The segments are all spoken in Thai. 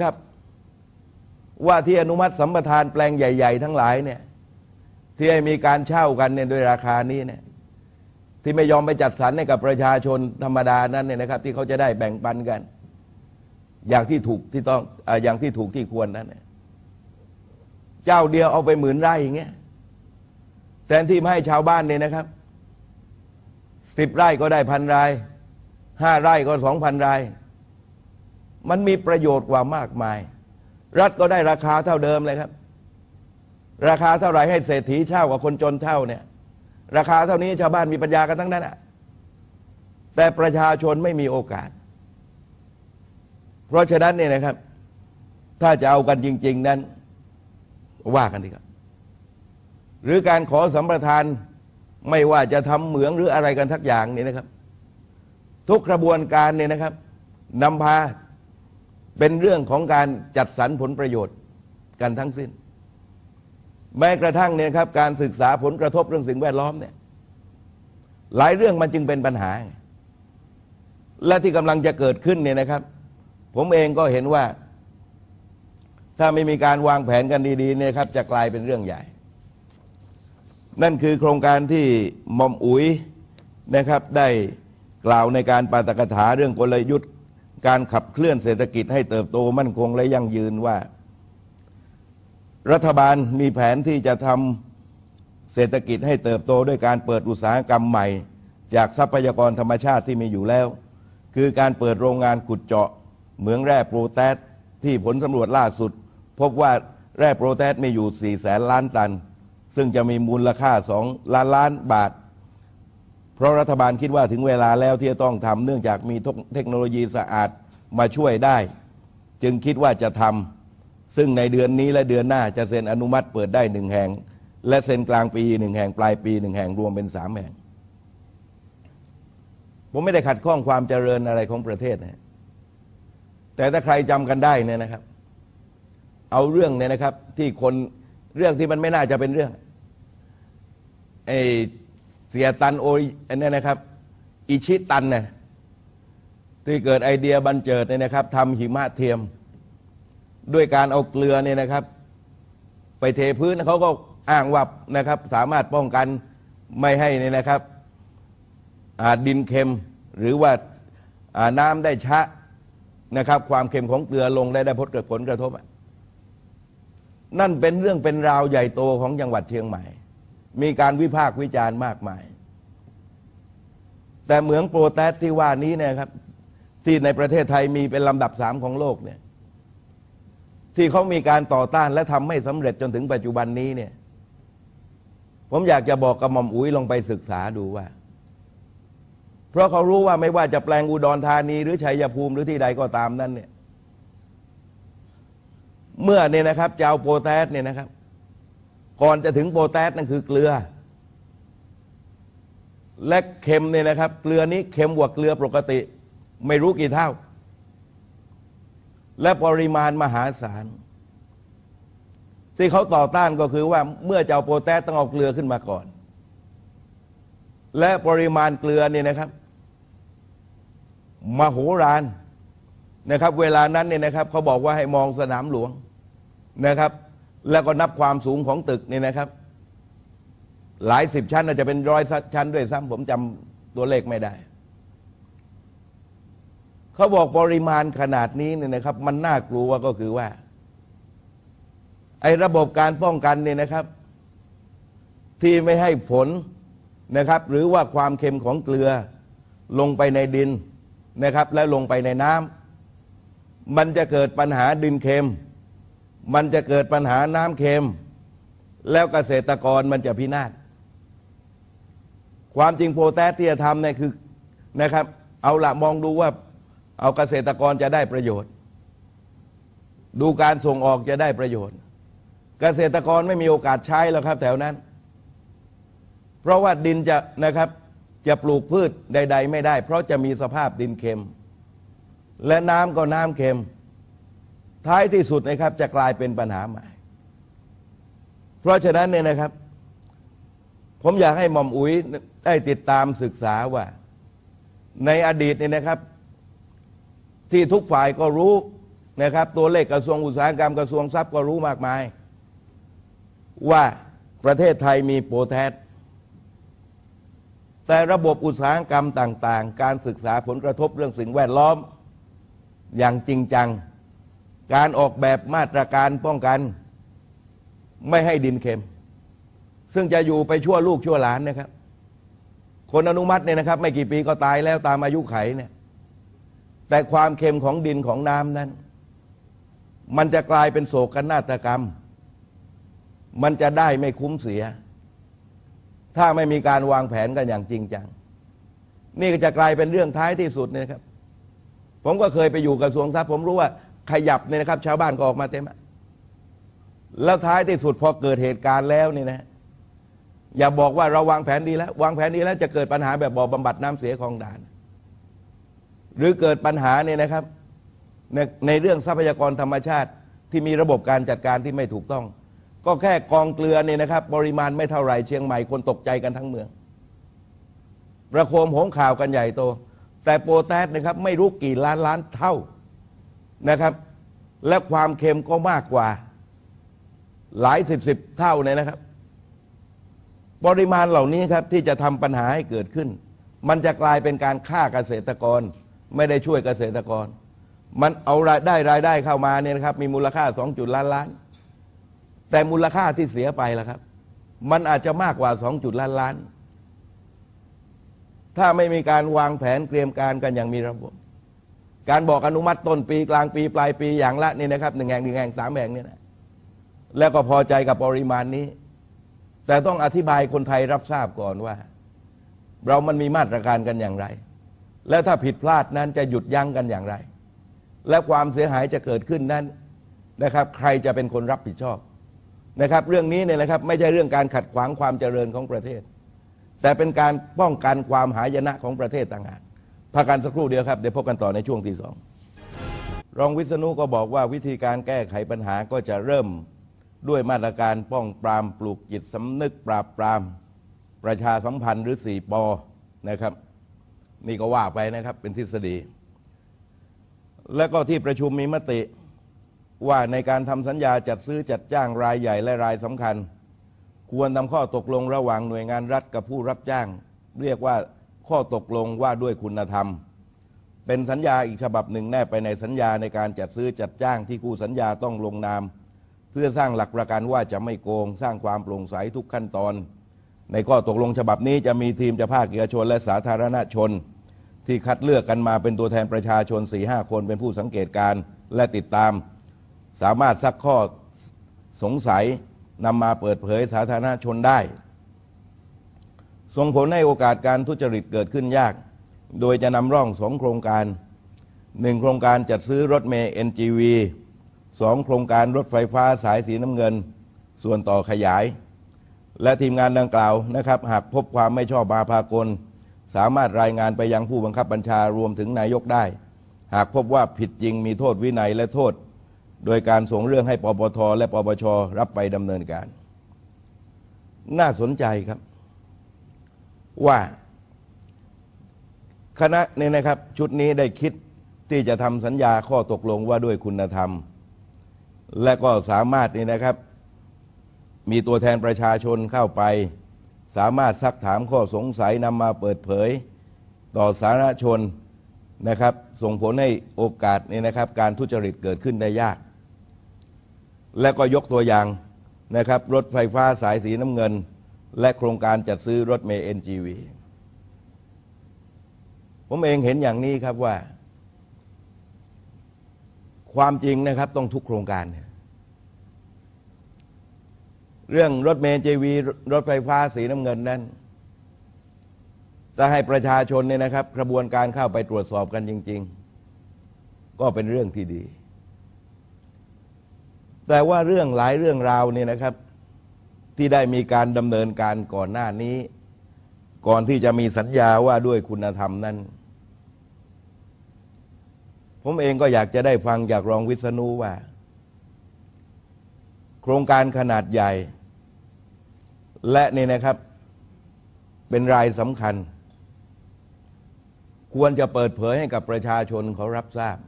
ครับว่าที่อนุมัติสัมปทานแปลงใหญ่ ๆ ทั้งหลายเนี่ยที่ให้มีการเช่ากันเนี่ยโดยราคานี้เนี่ยที่ไม่ยอมไปจัดสรรให้กับประชาชนธรรมดานั้นเนี่ยนะครับ ที่เขาจะได้แบ่งปันกัน อย่างที่ถูกที่ต้องออย่างที่ถูกที่ควรนั้นเนี่ยเจ้าเดียวเอาไปหมื่นไร่อย่างเงี้ยแทนที่ไม่ให้ชาวบ้านเนี่ยนะครับสิบไร่ก็ได้พันไร่ห้าไร่ก็สองพันไร่ มันมีประโยชน์กว่ามากมาย รัฐก็ได้ราคาเท่าเดิมเลยครับ ราคาเท่าไหร่ให้เศรษฐีเช่ากับคนจนเท่าเนี่ย ราคาเท่านี้ชาวบ้านมีปัญญากันทั้งนั้นอะแต่ประชาชนไม่มีโอกาส เพราะฉะนั้นเนี่ยนะครับ ถ้าจะเอากันจริง ๆ นั้น ว่ากันดีครับ หรือการขอสัมปทานไม่ว่าจะทำเหมืองหรืออะไรกันทักอย่างนี่นะครับ ทุกกระบวนการเนี่ยนะครับนำพา เป็นเรื่องของการจัดสรรผลประโยชน์กันทั้งสิ้น แม้กระทั่งเนี่ยครับการศึกษาผลกระทบเรื่องสิ่งแวดล้อมเนี่ยหลายเรื่องมันจึงเป็นปัญหา และที่กำลังจะเกิดขึ้นเนี่ยนะครับ ผมเองก็เห็นว่า ถ้าไม่มีการวางแผนกันดีๆเนี่ยครับ จะกลายเป็นเรื่องใหญ่ นั่นคือโครงการที่มอมอุ๋ยนะครับ ได้กล่าวในการปาตกถาเรื่องกลยุทธ์ การขับเคลื่อนเศรษฐกิจให้เติบโตมั่นคงและยั่งยืนว่า รัฐบาลมีแผนที่จะทำเศรษฐกิจให้เติบโตด้วยการเปิดอุตสาหกรรมใหม่ จากทรัพยากรธรรมชาติที่มีอยู่แล้ว คือการเปิดโรงงานขุดเจาะเหมืองแร่โปรแทสที่ผลสำรวจล่าสุด พบว่าแร่โปรแทสมีอยู่4แสนล้านตัน ซึ่งจะมีมูลค่า 2 ล้านล้านบาท เพราะรัฐบาลคิดว่าถึงเวลาแล้วที่จะต้องทำเนื่องจากมีเทคโนโลยีสะอาดมาช่วยได้ จึงคิดว่าจะทำซึ่งในเดือนนี้และเดือนหน้าจะเซ็นอนุมัติเปิดได้หนึ่งแห่ง และเซ็นกลางปีหนึ่งแห่งปลายปีหนึ่งแห่งรวมเป็นสามแห่ง ผมไม่ได้ขัดข้องความเจริญอะไรของประเทศนะแต่ถ้าใครจำกันได้เนี่ยนะครับ เอาเรื่องเนี่ยนะครับที่คนเรื่องที่มันไม่น่าจะเป็นเรื่องไอ เสียตันโออันนี้นะครับ อิชิตันเนี่ยที่เกิดไอเดียบันเจิดเนี่ยนะครับทำหิมะเทียม ด้วยการเอาเกลือเนี่ยนะครับ ไปเทพื้นเขาก็อ้างว่านะครับ สามารถป้องกันไม่ให้เนี่ยนะครับดินเค็มหรือว่าน้ำได้ชะนะครับ ความเค็มของเกลือลงได้ได้ผลเกิดผลกระทบ นั่นเป็นเรื่องเป็นราวใหญ่โตของจังหวัดเชียงใหม่ มีการวิพากษ์วิจารณ์มากมาย แต่เหมืองโปรแทสที่ว่านี้นะครับ ที่ในประเทศไทยมีเป็นลำดับสามของโลกเนี่ย ที่เขามีการต่อต้านและทำไม่สำเร็จจนถึงปัจจุบันนี้เนี่ย ผมอยากจะบอกกับหม่อมอุ๋ยลงไปศึกษาดูว่า เพราะเขารู้ว่าไม่ว่าจะแปลงอุดรธานี หรือชัยภูมิหรือที่ใดก็ตามนั้นเนี่ย เมื่อเนี่ยนะครับจะเอาโปรแทสเนี่ยนะครับ ก่อนจะถึงโปรแทสนั่นคือเกลือ และเค็มเนี่ยนะครับ เกลือนี้เค็มกว่าเกลือปกติ ไม่รู้กี่เท่า และปริมาณมหาศาล ที่เขาต่อต้านก็คือว่าเมื่อจะเอาโปรแทสต้องเอาเกลือขึ้นมาก่อน และปริมาณเกลือเนี่ยนะครับมโหฬารนะครับ เวลานั้นเนี่ยนะครับเขาบอกว่าให้มองสนามหลวงนะครับ แล้วก็นับความสูงของตึกนี่นะครับ หลายสิบชั้นอาจจะเป็นร้อยชั้นด้วยซ้ำผมจำตัวเลขไม่ได้ เขาบอกปริมาณขนาดนี้เนี่ยนะครับ มันน่ากลัวก็คือว่า ไอ้ระบบการป้องกันเนี่ยนะครับ ที่ไม่ให้ฝนนะครับ หรือว่าความเค็มของเกลือลงไปในดินนะครับ แล้วลงไปในน้ำมันจะเกิดปัญหาดินเค็ม มันจะเกิดปัญหาน้ำเค็ม แล้วเกษตรกรมันจะพินาศความจริงโปรแทสที่จะทำเนี่ยคือนะครับ เอาละมองดูว่าเอาเกษตรกรจะได้ประโยชน์ ดูการส่งออกจะได้ประโยชน์ เกษตรกรไม่มีโอกาสใช้แล้วครับ แถวนั้น เพราะว่าดินจะนะครับ จะปลูกพืชใด ๆ ไม่ได้ เพราะจะมีสภาพดินเค็ม และน้ำก็น้ำเค็ม ท้ายที่สุดนะครับจะกลายเป็นปัญหาใหม่ เพราะฉะนั้นเนี่ยนะครับ ผมอยากให้หม่อมอุ๋ยได้ติดตามศึกษาว่า ในอดีตเนี่ยนะครับ ที่ทุกฝ่ายก็รู้นะครับ ตัวเลขกระทรวงอุตสาหกรรมกระทรวงทรัพย์ก็รู้มากมาย ว่าประเทศไทยมีโปรแทสแต่ระบบอุตสาหกรรมต่าง ๆ การศึกษาผลกระทบเรื่องสิ่งแวดล้อมอย่างจริงจัง การออกแบบมาตรการป้องกัน ไม่ให้ดินเค็ม ซึ่งจะอยู่ไปชั่วลูกชั่วหลานนะครับ คนอนุมัติเนี่ยนะครับ ไม่กี่ปีก็ตายแล้วตามอายุไขเนี่ย แต่ความเค็มของดินของน้ำนั้น มันจะกลายเป็นโศกนาฏกรรม มันจะได้ไม่คุ้มเสีย ถ้าไม่มีการวางแผนกันอย่างจริงจัง นี่ก็จะกลายเป็นเรื่องท้ายที่สุดเนี่ยนะครับ ผมก็เคยไปอยู่กระทรวงทรัพย์ผมรู้ว่า ขยับเนี่ยนะครับ ชาวบ้านก็ออกมาเต็ม แล้วท้ายที่สุดพอเกิดเหตุการณ์แล้วนี่นะ อย่าบอกว่าเราวางแผนดีแล้ว วางแผนดีแล้วจะเกิดปัญหาแบบบ่อบำบัดน้ำเสียคลองด่าน หรือเกิดปัญหาเนี่ยนะครับในในเรื่องทรัพยากรธรรมชาติที่มีระบบการจัดการที่ไม่ถูกต้อง ก็แค่กองเกลือเนี่ยนะครับ ปริมาณไม่เท่าไหร่เชียงใหม่คนตกใจกันทั้งเมือง ประโคมหงข่าวกันใหญ่โต แต่โปรแทสนะครับ ไม่รู้กี่ล้านล้านเท่า นะครับ และความเค็มก็มากกว่า หลายสิบสิบเท่าเนี่ยนะครับ ปริมาณเหล่านี้ครับที่จะทำปัญหาให้เกิดขึ้น มันจะกลายเป็นการฆ่าเกษตรกร ไม่ได้ช่วยเกษตรกร มันเอารายได้รายได้เข้ามาเนี่ยนะครับ มีมูลค่า2จุดล้านล้าน แต่มูลค่าที่เสียไปล่ะครับ มันอาจจะมากกว่า2จุดล้านล้านถ้าไม่มีการวางแผนเตรียมการกันอย่างมีระบบ การบอกอนุมัติต้นปีกลางปีปลายปีอย่างละนี่นะครับหนึ่งแห่งหนึ่งแห่งสามแห่งเนี่ยนะแล้วก็พอใจกับปริมาณนี้ แต่ต้องอธิบายคนไทยรับทราบก่อนว่า เรามันมีมาตรการกันอย่างไร แล้วถ้าผิดพลาดนั้นจะหยุดยั้งกันอย่างไร และความเสียหายจะเกิดขึ้นนั้นนะครับ ใครจะเป็นคนรับผิดชอบนะครับ เรื่องนี้เนี่ยนะครับไม่ใช่เรื่องการขัดขวางความเจริญของประเทศ แต่เป็นการป้องกันความหายนะของประเทศต่างหาก พักกันสักครู่เดียวครับ เดี๋ยวพบกันต่อในช่วงที่สองรองวิษณุก็บอกว่าวิธีการแก้ไขปัญหาก็จะเริ่มด้วยมาตรการป้องปรามปลูกจิตสำนึกปราบปราม ประชาสัมพันธ์หรือสี่ปอนะครับ นี่ก็ว่าไปนะครับเป็นทฤษฎี แล้วก็ที่ประชุมมีมติว่าในการทำสัญญาจัดซื้อจัดจ้างรายใหญ่และรายสำคัญ ควรทำข้อตกลงระหว่างหน่วยงานรัฐกับผู้รับจ้าง เรียกว่า ข้อตกลงว่าด้วยคุณธรรม เป็นสัญญาอีกฉบับหนึ่งแนบไปในสัญญาในการจัดซื้อจัดจ้างที่คู่สัญญาต้องลงนาม เพื่อสร้างหลักประกันว่าจะไม่โกง สร้างความโปร่งใสทุกขั้นตอน ในข้อตกลงฉบับนี้จะมีทีมจากภาคเอกชนและสาธารณชน ที่คัดเลือกกันมาเป็นตัวแทนประชาชน4ีหคนเป็นผู้สังเกตการณ์และติดตาม สามารถซักข้อสงสัยนำมาเปิดเผยสาธารณชนได้ ส่งผลให้โอกาสการทุจริตเกิดขึ้นยาก โดยจะนำร่องสองโครงการหนึ่งโครงการจัดซื้อรถเมย์ NGV สองโครงการรถไฟฟ้าสายสีน้ำเงิน ส่วนต่อขยาย และทีมงานดังกล่าวนะครับ หากพบความไม่ชอบมาพากล สามารถรายงานไปยังผู้บังคับบัญชารวมถึงนายกได้ หากพบว่าผิดจริงมีโทษวินัยและโทษ โดยการส่งเรื่องให้ปปทและปปชรับไปดำเนินการ น่าสนใจครับ ว่าคณะนี้นะครับ ชุดนี้ได้คิดที่จะทำสัญญาข้อตกลงว่าด้วยคุณธรรม และก็สามารถนี่นะครับ มีตัวแทนประชาชนเข้าไป สามารถซักถามข้อสงสัยนำมาเปิดเผย ต่อสาธารณชนนะครับ ส่งผลให้โอกาสนี่นะครับ การทุจริตเกิดขึ้นได้ยาก และก็ยกตัวอย่างนะครับ รถไฟฟ้าสายสีน้ำเงิน และโครงการจัดซื้อรถเมล์ NGV ผมเองเห็นอย่างนี้ครับว่า ความจริงนะครับต้องทุกโครงการเนี่ยเรื่องรถเมล์ JV รถไฟฟ้าสีน้ำเงินนั้นจะให้ประชาชนเนี่ยนะครับกระบวนการเข้าไปตรวจสอบกันจริง ๆ ก็เป็นเรื่องที่ดี แต่ว่าเรื่องหลายเรื่องราวเนี่ยนะครับ ที่ได้มีการดำเนินการก่อนหน้านี้ ก่อนที่จะมีสัญญาว่าด้วยคุณธรรมนั้น ผมเองก็อยากจะได้ฟังจากรองวิษณุว่า โครงการขนาดใหญ่ และนี่นะครับ เป็นรายสำคัญ ควรจะเปิดเผยให้กับประชาชนเขารับทราบ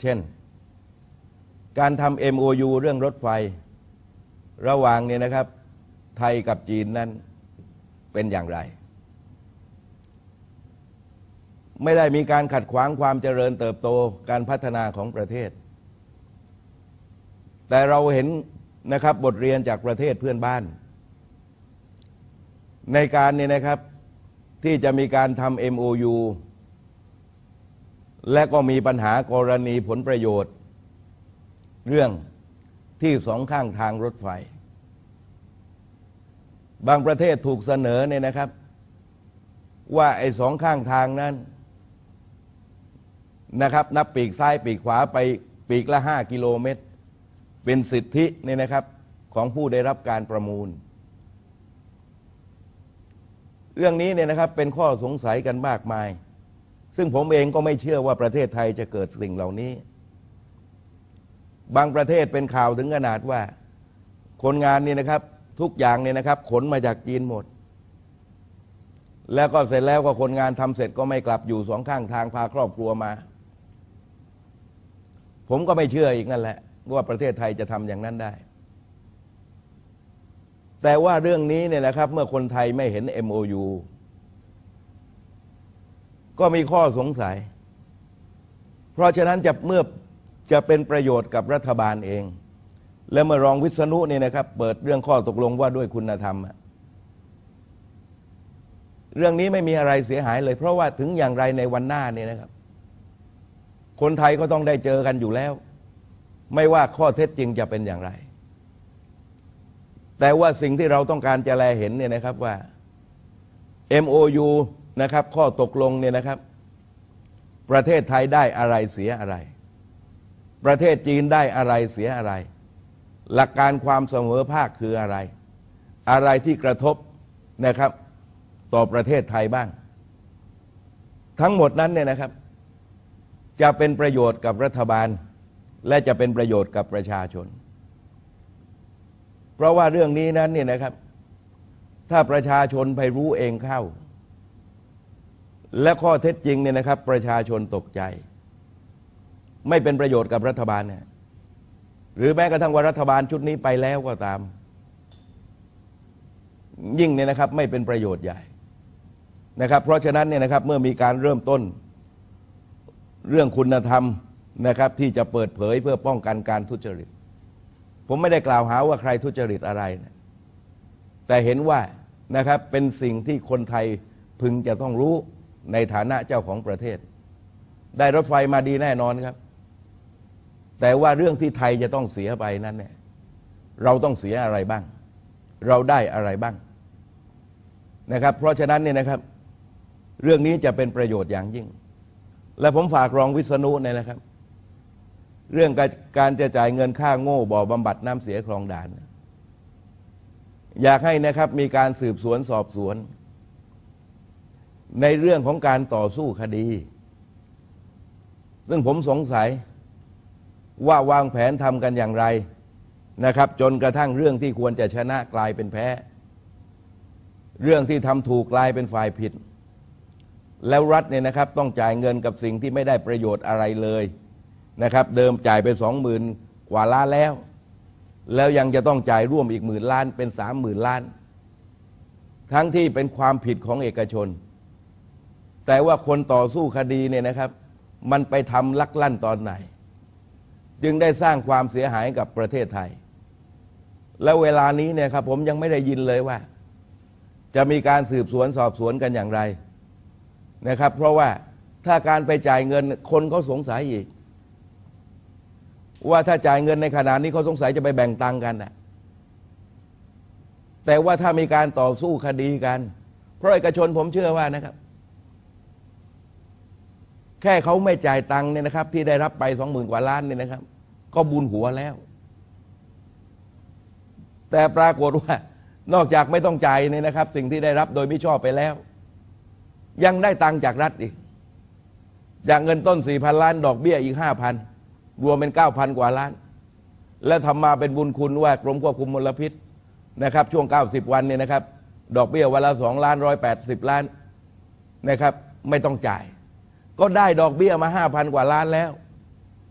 เช่น การทำ MOU เรื่องรถไฟ ระหว่างเนี่ยนะครับ ไทยกับจีนนั้นเป็นอย่างไร ไม่ได้มีการขัดขวางความเจริญเติบโตการพัฒนาของประเทศ แต่เราเห็นนะครับบทเรียนจากประเทศเพื่อนบ้าน ในการเนี่ยนะครับที่จะมีการทำ MOU และก็มีปัญหากรณีผลประโยชน์ เรื่อง ที่สองข้างทางรถไฟ บางประเทศถูกเสนอเนี่ยนะครับ ว่าไอ้สองข้างทางนั้นนะครับ นับปีกซ้ายปีกขวาไปปีกละห้ากิโลเมตร เป็นสิทธิเนี่ยนะครับของผู้ได้รับการประมูล เรื่องนี้เนี่ยนะครับเป็นข้อสงสัยกันมากมาย ซึ่งผมเองก็ไม่เชื่อว่าประเทศไทยจะเกิดสิ่งเหล่านี้ บางประเทศเป็นข่าวถึงขนาดว่า คนงานนี่นะครับ ทุกอย่างเนี่ยนะครับ ขนมาจากจีนหมด แล้วก็เสร็จแล้วก็คนงานทำเสร็จก็ไม่กลับอยู่สองข้างทางพาครอบครัวมา ผมก็ไม่เชื่ออีกนั่นแหละ ว่าประเทศไทยจะทำอย่างนั้นได้ แต่ว่าเรื่องนี้เนี่ยนะครับ เมื่อคนไทยไม่เห็น MOU ก็มีข้อสงสัย เพราะฉะนั้นจะเมื่อ จะเป็นประโยชน์กับรัฐบาลเอง และเมื่อรองวิษณุเนี่ยนะครับ เปิดเรื่องข้อตกลงว่าด้วยคุณธรรม เรื่องนี้ไม่มีอะไรเสียหายเลย เพราะว่าถึงอย่างไรในวันหน้าเนี่ยนะครับ คนไทยก็ต้องได้เจอกันอยู่แล้ว ไม่ว่าข้อเท็จจริงจะเป็นอย่างไร แต่ว่าสิ่งที่เราต้องการจะแลเห็นเนี่ยนะครับว่า MOU นะครับ ข้อตกลงเนี่ยนะครับ ประเทศไทยได้อะไรเสียอะไร ประเทศจีนได้อะไรเสียอะไร หลักการความเสมอภาคคืออะไร อะไรที่กระทบนะครับ ต่อประเทศไทยบ้าง ทั้งหมดนั้นเนี่ยนะครับ จะเป็นประโยชน์กับรัฐบาล และจะเป็นประโยชน์กับประชาชน เพราะว่าเรื่องนี้นั้นเนี่ยนะครับ ถ้าประชาชนไปรู้เองเข้า และข้อเท็จจริงเนี่ยนะครับ ประชาชนตกใจ ไม่เป็นประโยชน์กับรัฐบาลเนี่ยหรือแม้กระทั่งว่ารัฐบาลชุดนี้ไปแล้วก็ตาม ยิ่งเนี่ยนะครับไม่เป็นประโยชน์ใหญ่นะครับ เพราะฉะนั้นเนี่ยนะครับเมื่อมีการเริ่มต้นเรื่องคุณธรรมนะครับที่จะเปิดเผยเพื่อป้องกันการทุจริต ผมไม่ได้กล่าวหาว่าใครทุจริตอะไรนะแต่เห็นว่านะครับเป็นสิ่งที่คนไทยพึงจะต้องรู้ในฐานะเจ้าของประเทศ ได้รถไฟมาดีแน่นอนครับ แต่ว่าเรื่องที่ไทยจะต้องเสียไปนั้นเนี่ยเราต้องเสียอะไรบ้าง เราได้อะไรบ้างนะครับ เพราะฉะนั้นเนี่ยนะครับ เรื่องนี้จะเป็นประโยชน์อย่างยิ่ง และผมฝากรองวิษณุเนี่ยนะครับ เรื่องการจะจ่ายเงินค่าโง่บ่อบำบัดน้ำเสียคลองด่าน อยากให้นะครับมีการสืบสวนสอบสวน ในเรื่องของการต่อสู้คดี ซึ่งผมสงสัย ว่าวางแผนทำกันอย่างไรนะครับ จนกระทั่งเรื่องที่ควรจะชนะกลายเป็นแพ้ เรื่องที่ทำถูกกลายเป็นฝ่ายผิด แล้วรัฐเนี่ยนะครับต้องจ่ายเงินกับสิ่งที่ไม่ได้ประโยชน์อะไรเลยนะครับ เดิมจ่ายไปสองหมื่นกว่าล้านแล้ว แล้วยังจะต้องจ่ายร่วมอีกหมื่นล้านเป็นสามหมื่นล้าน ทั้งที่เป็นความผิดของเอกชน แต่ว่าคนต่อสู้คดีเนี่ยนะครับ มันไปทำลักลั่นตอนไหน จึงได้สร้างความเสียหายกับประเทศไทย แล้วเวลานี้เนี่ยครับผมยังไม่ได้ยินเลยว่า จะมีการสืบสวนสอบสวนกันอย่างไรนะครับ เพราะว่าถ้าการไปจ่ายเงินคนเขาสงสัยอีก ว่าถ้าจ่ายเงินในขณะนี้เขาสงสัยจะไปแบ่งตังกันนะแต่ว่าถ้ามีการต่อสู้คดีกัน เพราะเอกชนผมเชื่อว่านะครับ แค่เขาไม่จ่ายตังค์เนี่ยนะครับ ที่ได้รับไปสองหมื่นกว่าล้านเนี่ยนะครับ ก็บุญหัวแล้ว แต่ปรากฏว่า นอกจากไม่ต้องจ่ายเนี่ยนะครับ สิ่งที่ได้รับโดยไม่ชอบไปแล้ว ยังได้ตังค์จากรัฐอีก จากเงินต้นสี่พันล้าน ดอกเบี้ยอีกห้าพันรวมเป็นเก้าพันกว่าล้าน และทำมาเป็นบุญคุณว่ากรมควบคุมมลพิษนะครับ ช่วง90วันเนี่ยนะครับ ดอกเบี้ยวันละสองล้านร้อยแปดสิบล้านนะครับ ไม่ต้องจ่าย ก็ได้ดอกเบี้ยมาห้าพันกว่าล้านแล้ว